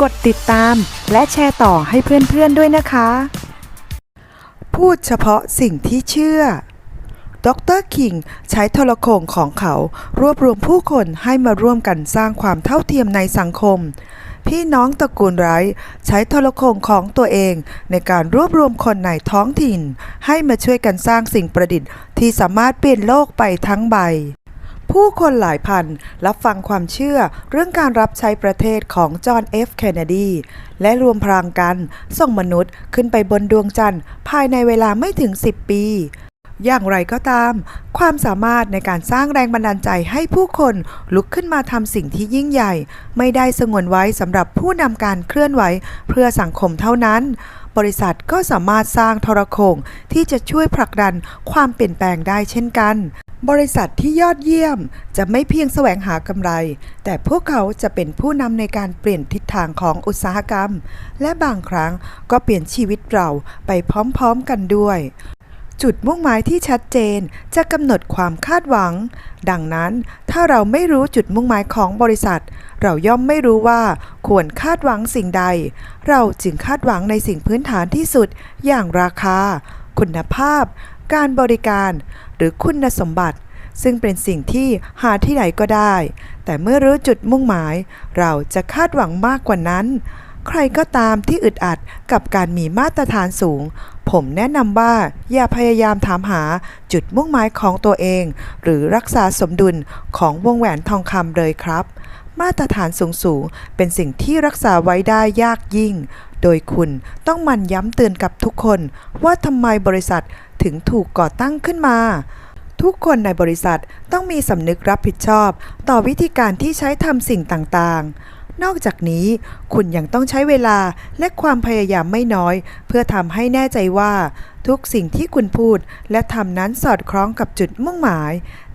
กดติดตาม และแชร์ต่อให้เพื่อนๆด้วยนะคะ พูดเฉพาะสิ่งที่เชื่อดรคิงใช้โทรโขงของเขารวบรวมผู้คนให้มาร่วมกันสร้างความเท่าเทียมในสังคม พี่น้องตระกูลไรท์ใช้โทรโขงของตัวเองในการรวบรวมคนในท้องถิ่น ให้มาช่วยกันสร้างสิ่งประดิษฐ์ที่สามารถเปลี่ยนโลกไปทั้งใบ ผู้คนหลายพันรับฟังความเชื่อเรื่องการรับใช้ประเทศของจอห์นเอฟเคนเนดี และรวมพลังกัน ส่งมนุษย์ขึ้นไปบนดวงจันทร์ ภายในเวลาไม่ถึง 10 ปี อย่างไรก็ตาม ความสามารถในการสร้างแรงบันดาลใจให้ผู้คนลุกขึ้นมาทำสิ่งที่ยิ่งใหญ่ ไม่ได้สงวนไว้สำหรับผู้นำการเคลื่อนไหวเพื่อสังคมเท่านั้นบริษัทก็สามารถสร้างทรโขงที่จะช่วยผลักดันความเปลี่ยนแปลงได้เช่นกัน บริษัทที่ยอดเยี่ยมจะไม่เพียงแสวงหากำไร แต่พวกเขาจะเป็นผู้นำในการเปลี่ยนทิศทางของอุตสาหกรรม และบางครั้งก็เปลี่ยนชีวิตเราไปพร้อมๆกันด้วย จุดมุ่งหมายที่ชัดเจนจะกำหนดความคาดหวัง ดังนั้นถ้าเราไม่รู้จุดมุ่งหมายของบริษัท เราย่อมไม่รู้ว่าควรคาดหวังสิ่งใด เราจึงคาดหวังในสิ่งพื้นฐานที่สุดอย่างราคา คุณภาพ การบริการ หรือคุณสมบัติ ซึ่งเป็นสิ่งที่หาที่ไหนก็ได้ แต่เมื่อรู้จุดมุ่งหมาย เราจะคาดหวังมากกว่านั้น ใครก็ตามที่อึดอัดกับการมีมาตรฐานสูง ผมแนะนำว่าอย่าพยายามถามหาจุดมุ่งหมายของตัวเอง หรือรักษาสมดุลของวงแหวนทองคำเลยครับมาตรฐานสูงๆเป็นสิ่งที่รักษาไว้ได้ยากยิ่ง โดยคุณต้องมันย้ำเตือนกับทุกคนว่าทำไมบริษัทถึงถูกก่อตั้งขึ้นมา ทุกคนในบริษัทต้องมีสำนึกรับผิดชอบ ต่อวิธีการที่ใช้ทำสิ่งต่างๆ นอกจากนี้คุณยังต้องใช้เวลาและความพยายามไม่น้อย เพื่อทำให้แน่ใจว่า ทุกสิ่งที่คุณพูดและทำนั้นสอดคล้องกับจุดมุ่งหมาย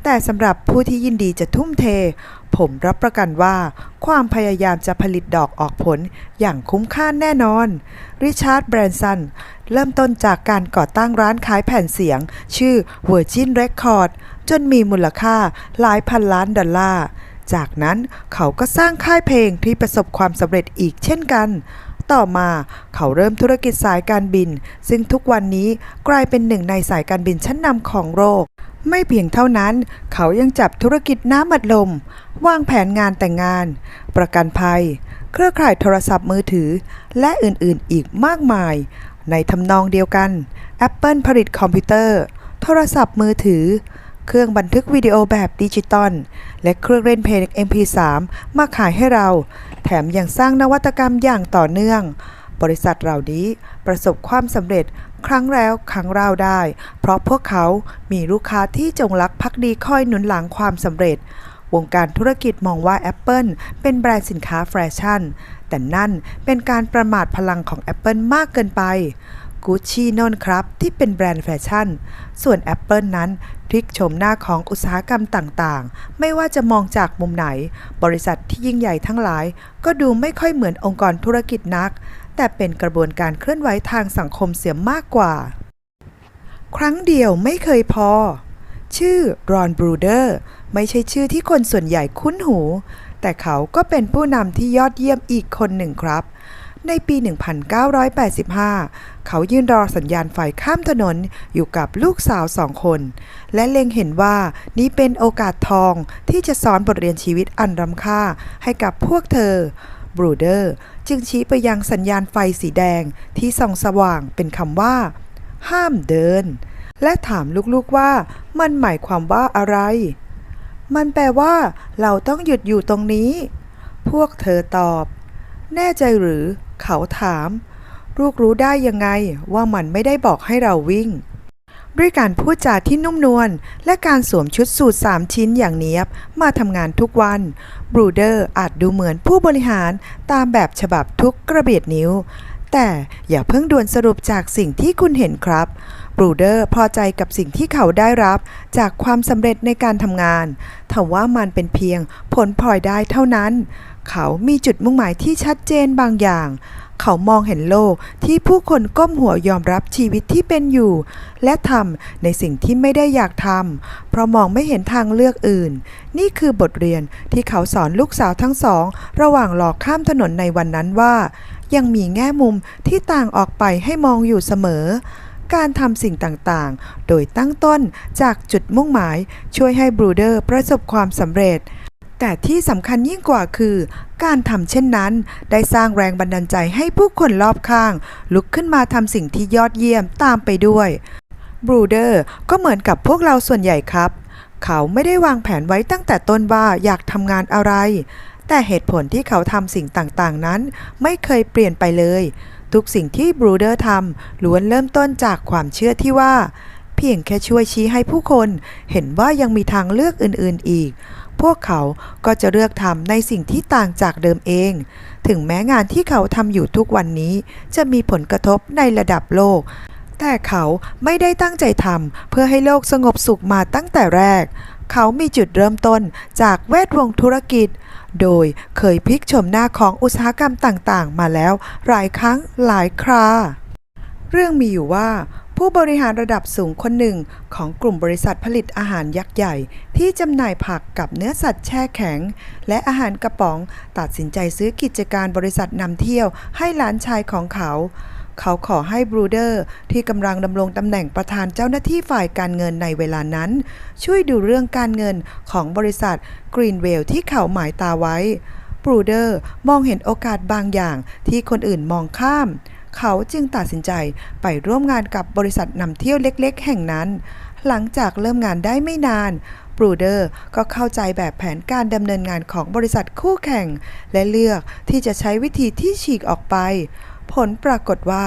แต่สำหรับผู้ที่ยินดีจะทุ่มเท ผมรับประกันว่า ความพยายามจะผลิตดอกออกผลอย่างคุ้มค่าแน่นอน ริชาร์ดแบรนสันเริ่มต้นจากการก่อตั้งร้านขายแผ่นเสียง ชื่อ Virgin Record จนมีมูลค่าหลายพันล้านดอลลาร์ จากนั้นเขาก็สร้างค่ายเพลงที่ประสบความสำเร็จอีกเช่นกันต่อมาเขาเริ่มธุรกิจสายการบิน ซึ่งทุกวันนี้กลายเป็นหนึ่งในสายการบินชั้นนำของโลก ไม่เพียงเท่านั้น เขายังจับธุรกิจน้ำอัดลม วางแผนงานแต่งงาน ประกันภัย เครือข่ายโทรศัพท์มือถือ และอื่นๆอีกมากมาย ในทำนองเดียวกัน Apple ผลิตคอมพิวเตอร์ โทรศัพท์มือถือ เครื่องบันทึกวิดีโอแบบดิจิตอล และเครื่องเล่นเพลง MP3 มาขายให้เรา แถมยังสร้างนวัตกรรมอย่างต่อเนื่อง บริษัทเหล่านี้ประสบความสำเร็จ ครั้งแล้วครั้งเล่าได้ เพราะพวกเขามีลูกค้าที่จงรักภักดีคอยหนุนหลังความสำเร็จ วงการธุรกิจมองว่า Apple เป็นแบรนด์สินค้าแฟชั่น แต่นั่นเป็นการประมาทพลังของ Apple มากเกินไปกูชชี่นนครับ ที่เป็นแบรนด์แฟชั่น ส่วน Apple นั้นพลิกโฉมหน้าของอุตสาหกรรมต่างๆ ไม่ว่าจะมองจากมุมไหน บริษัทที่ยิ่งใหญ่ทั้งหลาย ก็ดูไม่ค่อยเหมือนองค์กรธุรกิจนัก แต่เป็นกระบวนการเคลื่อนไหวทางสังคมเสียมากกว่า ครั้งเดียวไม่เคยพอ ชื่อรอนบรูเดอร์ไม่ใช่ชื่อที่คนส่วนใหญ่คุ้นหู แต่เขาก็เป็นผู้นำที่ยอดเยี่ยมอีกคนหนึ่งครับในปี 1985 เขายืนรอสัญญาณไฟข้ามถนนอยู่กับลูกสาวสองคน และเล็งเห็นว่านี่เป็นโอกาสทองที่จะสอนบทเรียนชีวิตอันรำค่าให้กับพวกเธอ บรูเดอร์จึงชี้ไปยังสัญญาณไฟสีแดงที่ส่องสว่างเป็นคำว่า ห้ามเดิน และถามลูกๆว่ามันหมายความว่าอะไร มันแปลว่าเราต้องหยุดอยู่ตรงนี้ พวกเธอตอบ แน่ใจหรือ เขาถาม ลูกรู้ได้ยังไงว่ามันไม่ได้บอกให้เราวิ่ง ด้วยการพูดจาที่นุ่มนวลและการสวมชุดสูทสามชิ้นอย่างเนี้ยบมาทำงานทุกวันบรูเดอร์อาจดูเหมือนผู้บริหารตามแบบฉบับทุกกระเบียดนิ้ว แต่อย่าเพิ่งด่วนสรุปจากสิ่งที่คุณเห็นครับบรูเดอร์พอใจกับสิ่งที่เขาได้รับจากความสำเร็จในการทำงานทว่ามันเป็นเพียงผลพลอยได้เท่านั้น เขามีจุดมุ่งหมายที่ชัดเจนบางอย่าง เขามองเห็นโลกที่ผู้คนก้มหัวยอมรับชีวิตที่เป็นอยู่ และทำในสิ่งที่ไม่ได้อยากทำเพราะมองไม่เห็นทางเลือกอื่น นี่คือบทเรียนที่เขาสอนลูกสาวทั้งสอง ระหว่างรอกข้ามถนนในวันนั้นว่า ยังมีแง่มุมที่ต่างออกไปให้มองอยู่เสมอการทำสิ่งต่างๆ โดยตั้งต้นจากจุดมุ่งหมาย ช่วยให้บรูเดอร์ประสบความสำเร็จ แต่ที่สำคัญยิ่งกว่าคือ การทำเช่นนั้น ได้สร้างแรงบันดาลใจให้ผู้คนรอบข้าง ลุกขึ้นมาทำสิ่งที่ยอดเยี่ยมตามไปด้วยบรูเดอร์ก็เหมือนกับพวกเราส่วนใหญ่ครับ เขาไม่ได้วางแผนไว้ตั้งแต่ต้นว่าอยากทำงานอะไร แต่เหตุผลที่เขาทำสิ่งต่างๆนั้น ไม่เคยเปลี่ยนไปเลย ทุกสิ่งที่บรูเดอร์ทำล้วนเริ่มต้นจากความเชื่อที่ว่า เพียงแค่ช่วยชี้ให้ผู้คน เห็นว่ายังมีทางเลือกอื่นๆอีก พวกเขาก็จะเลือกทำในสิ่งที่ต่างจากเดิมเอง ถึงแม้งานที่เขาทำอยู่ทุกวันนี้ จะมีผลกระทบในระดับโลก แต่เขาไม่ได้ตั้งใจทำเพื่อให้โลกสงบสุขมาตั้งแต่แรก เขามีจุดเริ่มต้นจากแวดวงธุรกิจ โดยเคยพลิกชมหน้าของอุตสาหกรรมต่างๆ มาแล้วหลายครั้งหลายครา เรื่องมีอยู่ว่า ผู้บริหารระดับสูงคนหนึ่งของกลุ่มบริษัทผลิตอาหารยักษ์ใหญ่ ที่จำหน่ายผักกับเนื้อสัตว์แช่แข็ง และอาหารกระป๋อง ตัดสินใจซื้อกิจการบริษัทนำเที่ยวให้หลานชายของเขา เขาขอให้บรูเดอร์ที่กำลังดำรงตำแหน่งประธานเจ้าหน้าที่ฝ่ายการเงินในเวลานั้น ช่วยดูเรื่องการเงินของบริษัทกรีนเวลที่เขาหมายตาไว้บรูเดอร์มองเห็นโอกาสบางอย่างที่คนอื่นมองข้ามเเขาจึงตัดสินใจไปร่วมงานกับบริษัทนำเที่ยวเล็กๆ แห่งนั้น หลังจากเริ่มงานได้ไม่นานบรูเดอร์ก็เข้าใจแบบแผนการดำเนินงานของบริษัทคู่แข่ง และเลือกที่จะใช้วิธีที่ฉีกออกไป ผลปรากฏว่า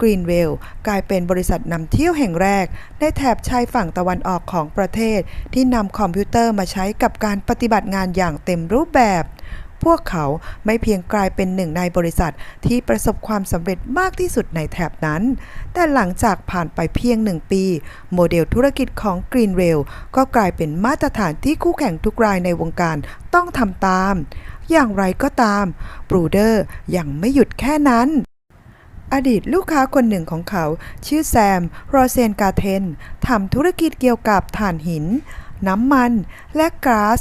กรีนเวลกลายเป็นบริษัทนำเที่ยวแห่งแรก ในแถบชายฝั่งตะวันออกของประเทศ ที่นำคอมพิวเตอร์มาใช้กับการปฏิบัติงานอย่างเต็มรูปแบบ พวกเขาไม่เพียงกลายเป็นหนึ่งในบริษัทที่ประสบความสำเร็จมากที่สุดในแถบนั้น แต่หลังจากผ่านไปเพียงหนึ่งปี โมเดลธุรกิจของ Greenwell ก็กลายเป็นมาตรฐานที่คู่แข่งทุกรายในวงการต้องทำตาม อย่างไรก็ตามบรูเดอร์ยังไม่หยุดแค่นั้นอดีตลูกค้าคนหนึ่งของเขา ชื่อแซม โรเซนกาเทน ทำธุรกิจเกี่ยวกับถ่านหิน น้ำมัน และก๊าซ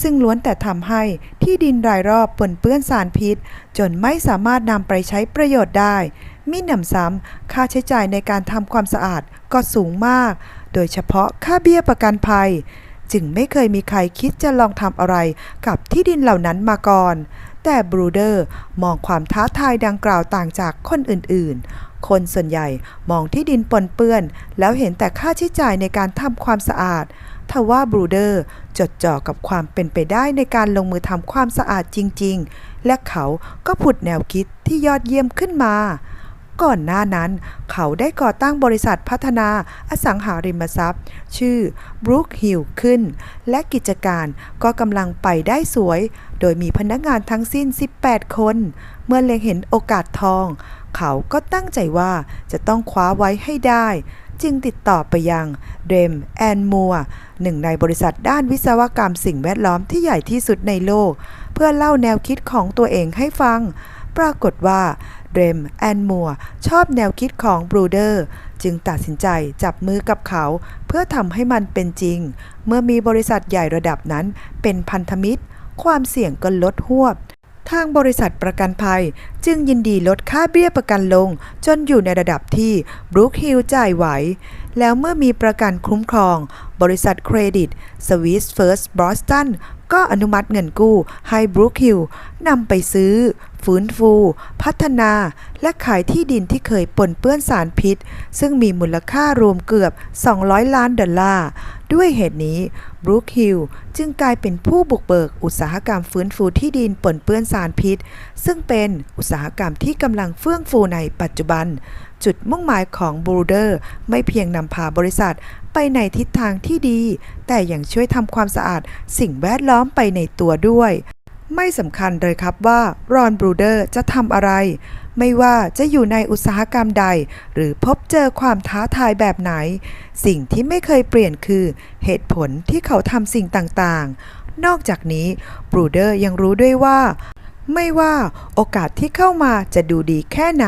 ซึ่งล้วนแต่ทำให้ที่ดินรายรอบปนเปื้อนสารพิษ จนไม่สามารถนำไปใช้ประโยชน์ได้มิหนำซ้ำค่าใช้จ่ายในการทำความสะอาดก็สูงมาก โดยเฉพาะค่าเบี้ยประกันภัย จึงไม่เคยมีใครคิดจะลองทำอะไรกับที่ดินเหล่านั้นมาก่อน แต่บรูเดอร์มองความท้าทายดังกล่าวต่างจากคนอื่นๆ คนส่วนใหญ่มองที่ดินปนเปื้อน แล้วเห็นแต่ค่าใช้จ่ายในการทำความสะอาด ทว่าบรูเดอร์จดจ่อกับความเป็นไปได้ในการลงมือทำความสะอาดจริง ๆ และเขาก็ผุดแนวคิดที่ยอดเยี่ยมขึ้นมา ก่อนหน้านั้น เขาได้ก่อตั้งบริษัทพัฒนาอสังหาริมทรัพย์ ชื่อ Brook Hill ขึ้น และกิจการก็กำลังไปได้สวย โดยมีพนักงานทั้งสิ้น 18 คน เมื่อเล็งเห็นโอกาสทอง เขาก็ตั้งใจว่าจะต้องคว้าไว้ให้ได้ จึงติดต่อไปยังเดมแอนมัวหนึ่งในบริษัทด้านวิศวกรรมสิ่งแวดล้อมที่ใหญ่ที่สุดในโลก เพื่อเล่าแนวคิดของตัวเองให้ฟัง ปรากฏว่าเดมแอนมัวชอบแนวคิดของบรูเดอร์จึงตัดสินใจจับมือกับเขา เพื่อทำให้มันเป็นจริง เมื่อมีบริษัทใหญ่ระดับนั้นเป็นพันธมิตร ความเสี่ยงก็ลดหวบ ทางบริษัทประกันภัย จึงยินดีลดค่าเบี้ยประกันลง จนอยู่ในระดับที่บรูคฮิลจ่ายไหว แล้วเมื่อมีประกันคุ้มครอง บริษัทเครดิตสวิสเฟิร์สบอสตันก็อนุมัติเงินกู้ให้บรูคฮิลนำไปซื้อ ฟื้นฟู พัฒนา และขายที่ดินที่เคยปนเปื้อนสารพิษ ซึ่งมีมูลค่ารวมเกือบ 200 ล้านดอลลาร์ ด้วยเหตุนี้ บรูคฮิลจึงกลายเป็นผู้บุกเบิกอุตสาหกรรมฟื้นฟูที่ดินปนเปื้อนสารพิษ ซึ่งเป็นอุตสาหกรรมที่กำลังเฟื่องฟูในปัจจุบัน จุดมุ่งหมายของบรูเดอร์ไม่เพียงนำพาบริษัทไปในทิศทางที่ดี แต่ยังช่วยทำความสะอาดสิ่งแวดล้อมไปในตัวด้วย ไม่สำคัญเลยครับว่ารอนบรูเดอร์จะทำอะไร ไม่ว่าจะอยู่ในอุตสาหกรรมใด หรือพบเจอความท้าทายแบบไหน สิ่งที่ไม่เคยเปลี่ยนคือ เหตุผลที่เขาทำสิ่งต่างๆ นอกจากนี้บรูเดอร์ยังรู้ด้วยว่า ไม่ว่าโอกาสที่เข้ามาจะดูดีแค่ไหน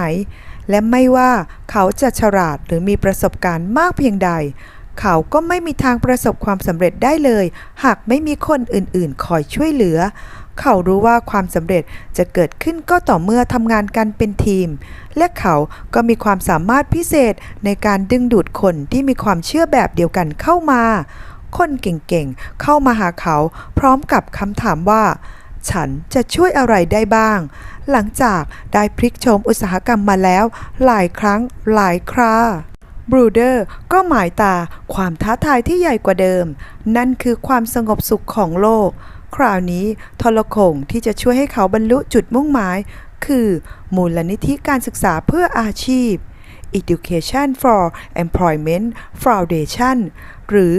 และไม่ว่าเขาจะฉลาดหรือมีประสบการณ์มากเพียงใด เขาก็ไม่มีทางประสบความสำเร็จได้เลย หากไม่มีคนอื่นๆ คอยช่วยเหลือ เขารู้ว่าความสำเร็จจะเกิดขึ้นก็ต่อเมื่อทำงานกันเป็นทีม และเขาก็มีความสามารถพิเศษในการดึงดูดคนที่มีความเชื่อแบบเดียวกันเข้ามา คนเก่งๆ เข้ามาหาเขาพร้อมกับคำถามว่า ฉันจะช่วยอะไรได้บ้าง หลังจากได้พลิกโฉมอุตสาหกรรมมาแล้ว หลายครั้งหลายคราบรูเดอร์ก็หมายตาความท้าทายที่ใหญ่กว่าเดิม นั่นคือความสงบสุขของโลก คราวนี้ทรโขงที่จะช่วยให้เขาบรรลุจุดมุ่งหมาย คือมูลนิธิการศึกษาเพื่ออาชีพ Education for Employment Foundation หรือ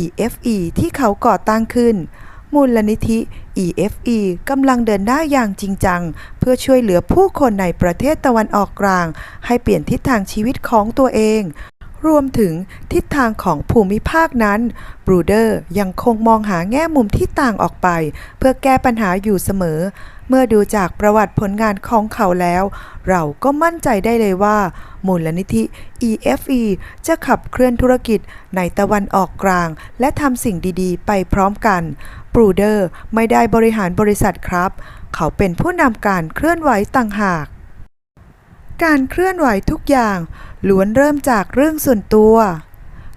EFE ที่เขาก่อตั้งขึ้น มูลนิธิ EFE กำลังเดินหน้าอย่างจริงจัง เพื่อช่วยเหลือผู้คนในประเทศตะวันออกกลาง ให้เปลี่ยนทิศทางชีวิตของตัวเอง รวมถึงทิศทางของภูมิภาคนั้นบรูเดอร์ยังคงมองหาแง่มุมที่ต่างออกไป เพื่อแก้ปัญหาอยู่เสมอ เมื่อดูจากประวัติผลงานของเขาแล้ว เราก็มั่นใจได้เลยว่า มูลนิธิ EFE จะขับเคลื่อนธุรกิจในตะวันออกกลาง และทำสิ่งดีๆ ไปพร้อมกันบรูเดอร์ไม่ได้บริหารบริษัทครับ เขาเป็นผู้นำการเคลื่อนไหวต่างหาก การเคลื่อนไหวทุกอย่างล้วนเริ่มจากเรื่องส่วนตัว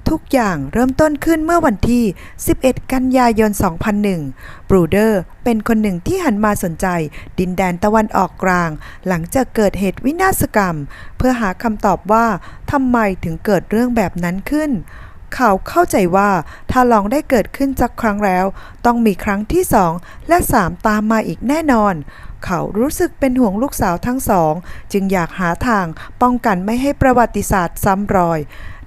ทุกอย่างเริ่มต้นขึ้นเมื่อวันที่ 11 กันยายน 2001 บรูเดอร์เป็นคนหนึ่งที่หันมาสนใจ ดินแดนตะวันออกกลาง หลังจากเกิดเหตุวินาศกรรม เพื่อหาคำตอบว่าทำไมถึงเกิดเรื่องแบบนั้นขึ้นเขาเข้าใจว่าถ้าลองได้เกิดขึ้นสักครั้งแล้ว ต้องมีครั้งที่สองและสามตามมาอีกแน่นอน เขารู้สึกเป็นห่วงลูกสาวทั้งสอง จึงอยากหาทางป้องกันไม่ให้ประวัติศาสตร์ซ้ำรอย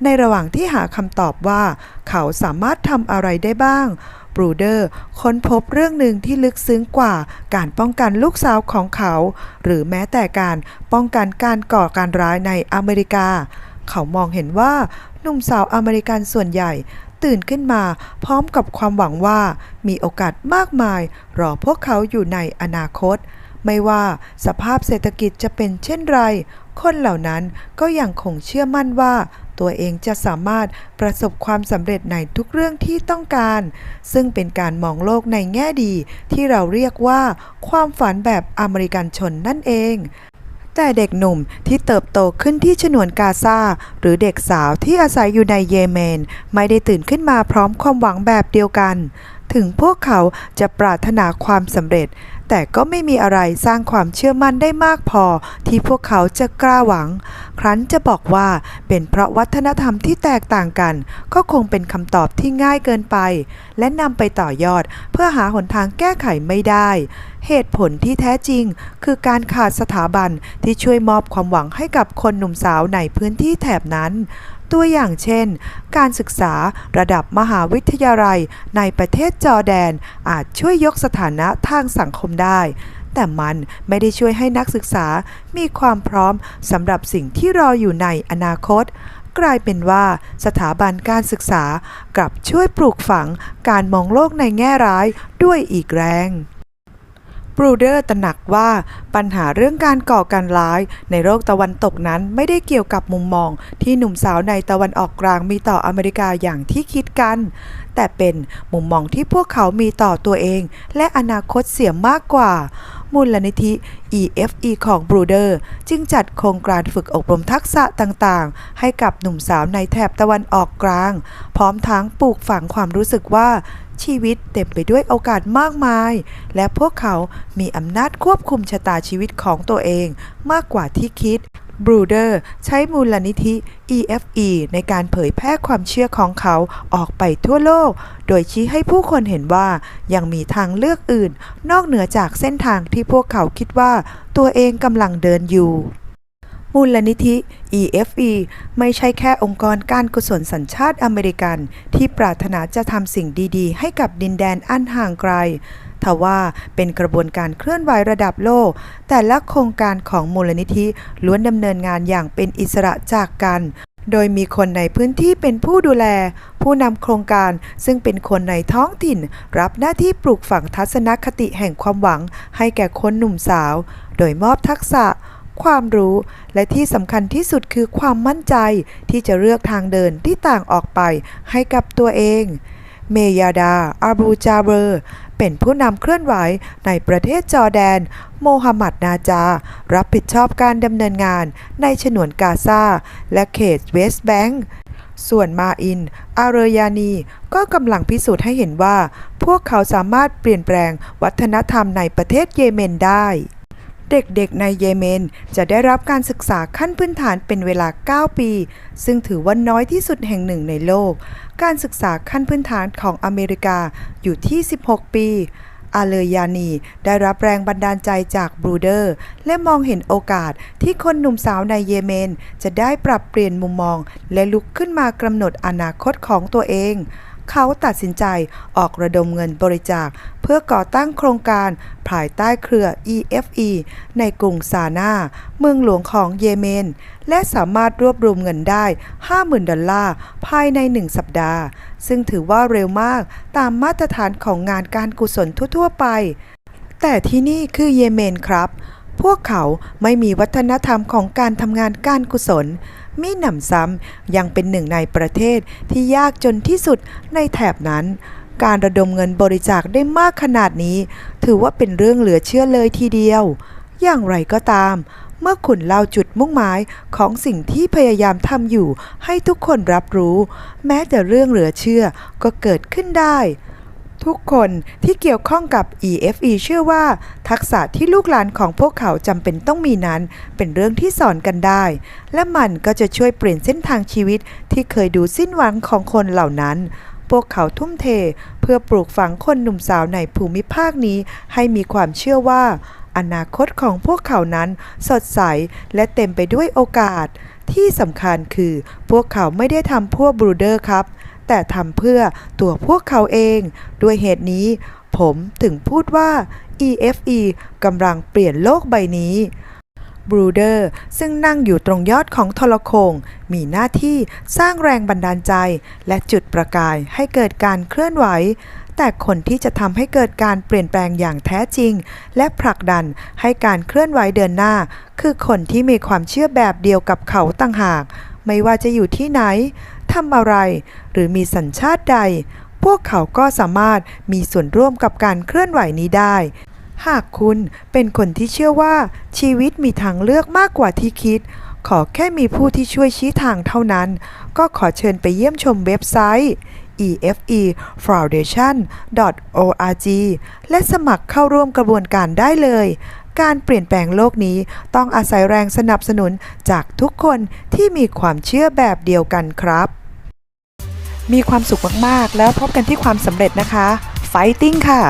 ในระหว่างที่หาคำตอบว่า เขาสามารถทำอะไรได้บ้างบรูเดอร์ค้นพบเรื่องหนึ่งที่ลึกซึ้งกว่าการป้องกันลูกสาวของเขา หรือแม้แต่การป้องกันการก่อการร้ายในอเมริกา เขามองเห็นว่าหนุ่มสาวอเมริกันส่วนใหญ่ ตื่นขึ้นมาพร้อมกับความหวังว่ามีโอกาสมากมาย รอพวกเขาอยู่ในอนาคต ไม่ว่าสภาพเศรษฐกิจจะเป็นเช่นไร คนเหล่านั้นก็ยังคงเชื่อมั่นว่า ตัวเองจะสามารถประสบความสำเร็จในทุกเรื่องที่ต้องการ ซึ่งเป็นการมองโลกในแง่ดีที่เราเรียกว่า ความฝันแบบอเมริกันชนนั่นเองแต่เด็กหนุ่มที่เติบโตขึ้นที่ฉนวนกาซาหรือเด็กสาวที่อาศัยอยู่ในเยเมน ไม่ได้ตื่นขึ้นมาพร้อมความหวังแบบเดียวกัน ถึงพวกเขาจะปรารถนาความสำเร็จ แต่ก็ไม่มีอะไรสร้างความเชื่อมั่นได้มากพอที่พวกเขาจะกล้าหวัง ครั้นจะบอกว่าเป็นเพราะวัฒนธรรมที่แตกต่างกัน ก็คงเป็นคำตอบที่ง่ายเกินไป และนำไปต่อยอดเพื่อหาหนทางแก้ไขไม่ได้ เหตุผลที่แท้จริง คือการขาดสถาบันที่ช่วยมอบความหวังให้กับคนหนุ่มสาวในพื้นที่แถบนั้น ตัวอย่างเช่น การศึกษาระดับมหาวิทยาลัยในประเทศจอร์แดนอาจช่วยยกสถานะทางสังคมได้ แต่มันไม่ได้ช่วยให้นักศึกษามีความพร้อมสำหรับสิ่งที่รออยู่ในอนาคตกลายเป็นว่าสถาบันการศึกษากลับช่วยปลูกฝังการมองโลกในแง่ร้ายด้วยอีกแรง บรูเดอร์ตระหนักว่าปัญหาเรื่องการก่อการร้ายในโลกตะวันตกนั้นไม่ได้เกี่ยวกับมุมมองที่หนุ่มสาวในตะวันออกกลางมีต่ออเมริกาอย่างที่คิดกัน แต่เป็นมุมมองที่พวกเขามีต่อตัวเอง และอนาคตเสียมากกว่ามูลนิธิ EFE ของบรูเดอร์จึงจัดโครงการฝึกอบรมทักษะต่างๆ ให้กับหนุ่มสาวในแถบตะวันออกกลาง พร้อมทั้งปลูกฝังความรู้สึกว่า ชีวิตเต็มไปด้วยโอกาสมากมาย และพวกเขามีอำนาจควบคุมชะตาชีวิตของตัวเองมากกว่าที่คิดบรูเดอร์ใช้มูลนิธิ EFE ในการเผยแพร่ความเชื่อของเขาออกไปทั่วโลก โดยชี้ให้ผู้คนเห็นว่ายังมีทางเลือกอื่น นอกเหนือจากเส้นทางที่พวกเขาคิดว่าตัวเองกำลังเดินอยู่ มูลนิธิ EFE ไม่ใช่แค่องค์กรการกุศลสัญชาติอเมริกัน ที่ปรารถนาจะทำสิ่งดีๆ ให้กับดินแดนอันห่างไกล ทว่าเป็นกระบวนการเคลื่อนไหวระดับโลก แต่ละโครงการของมูลนิธิล้วนดำเนินงานอย่างเป็นอิสระจากกัน โดยมีคนในพื้นที่เป็นผู้ดูแล ผู้นำโครงการซึ่งเป็นคนในท้องถิ่น รับหน้าที่ปลูกฝังทัศนคติแห่งความหวัง ให้แก่คนหนุ่มสาว โดยมอบทักษะ ความรู้ และที่สำคัญที่สุดคือความมั่นใจ ที่จะเลือกทางเดินที่ต่างออกไปให้กับตัวเอง เมยาดา อาบูจาเบอร์ เป็นผู้นำเคลื่อนไหวในประเทศจอร์แดน โมฮัมหมัดนาจา รับผิดชอบการดำเนินงานในฉนวนกาซาและเขตเวสต์แบงก์ส่วนมาอิน อารยานี ก็กำลังพิสูจน์ให้เห็นว่า พวกเขาสามารถเปลี่ยนแปลงวัฒนธรรมในประเทศเยเมนได้ เด็กๆในเยเมนจะได้รับการศึกษาขั้นพื้นฐานเป็นเวลา 9 ปี ซึ่งถือว่าน้อยที่สุดแห่งหนึ่งในโลก การศึกษาขั้นพื้นฐานของอเมริกาอยู่ที่ 16 ปีอาเลยานีได้รับแรงบันดาลใจจากบรูเดอร์ และมองเห็นโอกาสที่คนหนุ่มสาวในเยเมน จะได้ปรับเปลี่ยนมุมมอง และลุกขึ้นมากำหนดอนาคตของตัวเอง เขาตัดสินใจออกระดมเงินบริจาค เพื่อก่อตั้งโครงการภายใต้เครือ EFE ในกรุงซานาเมืองหลวงของเยเมน และสามารถรวบรวมเงินได้ 50,000 ดอลลาร์ ภายในหนึ่งสัปดาห์ ซึ่งถือว่าเร็วมากตามมาตรฐานของงานการกุศลทั่วๆไป แต่ที่นี่คือเยเมนครับ พวกเขาไม่มีวัฒนธรรมของการทำงานการกุศล มีหนำซ้ำยังเป็นหนึ่งในประเทศที่ยากจนที่สุดในแถบนั้น การระดมเงินบริจาคได้มากขนาดนี้ ถือว่าเป็นเรื่องเหลือเชื่อเลยทีเดียว อย่างไรก็ตาม เมื่อคุณเล่าจุดมุ่งหมายของสิ่งที่พยายามทำอยู่ให้ทุกคนรับรู้ แม้แต่เรื่องเหลือเชื่อก็เกิดขึ้นได้ ทุกคนที่เกี่ยวข้องกับ EFE เชื่อว่า ทักษะที่ลูกหลานของพวกเขาจำเป็นต้องมีนั้น เป็นเรื่องที่สอนกันได้ และมันก็จะช่วยเปลี่ยนเส้นทางชีวิตที่เคยดูสิ้นหวังของคนเหล่านั้น พวกเขาทุ่มเท เพื่อปลูกฝังคนหนุ่มสาวในภูมิภาคนี้ ให้มีความเชื่อว่า อนาคตของพวกเขานั้น สดใสและเต็มไปด้วยโอกาส ที่สำคัญคือ พวกเขาไม่ได้ทำพื่อบรูเดอร์ครับ แต่ทำเพื่อตัวพวกเขาเอง ด้วยเหตุนี้ ผมถึงพูดว่า EFE กำลังเปลี่ยนโลกใบนี้บรูเดอร์ซึ่งนั่งอยู่ตรงยอดของทรโคง มีหน้าที่สร้างแรงบันดาลใจ และจุดประกายให้เกิดการเคลื่อนไหว แต่คนที่จะทำให้เกิดการเปลี่ยนแปลงอย่างแท้จริง และผลักดันให้การเคลื่อนไหวเดินหน้า คือคนที่มีความเชื่อแบบเดียวกับเขาต่างหาก ไม่ว่าจะอยู่ที่ไหน ทำอะไร หรือมีสัญชาติใด พวกเขาก็สามารถมีส่วนร่วมกับการเคลื่อนไหวนี้ได้ หากคุณเป็นคนที่เชื่อว่าชีวิตมีทางเลือกมากกว่าที่คิด ขอแค่มีผู้ที่ช่วยชี้ทางเท่านั้น ก็ขอเชิญไปเยี่ยมชมเว็บไซต์ efefoundation.org และสมัครเข้าร่วมกระบวนการได้เลย การเปลี่ยนแปลงโลกนี้ต้องอาศัยแรงสนับสนุนจากทุกคนที่มีความเชื่อแบบเดียวกันครับ มีความสุขมาก ๆ แล้วพบกันที่ความสำเร็จนะคะ ไฟติ้งค่ะ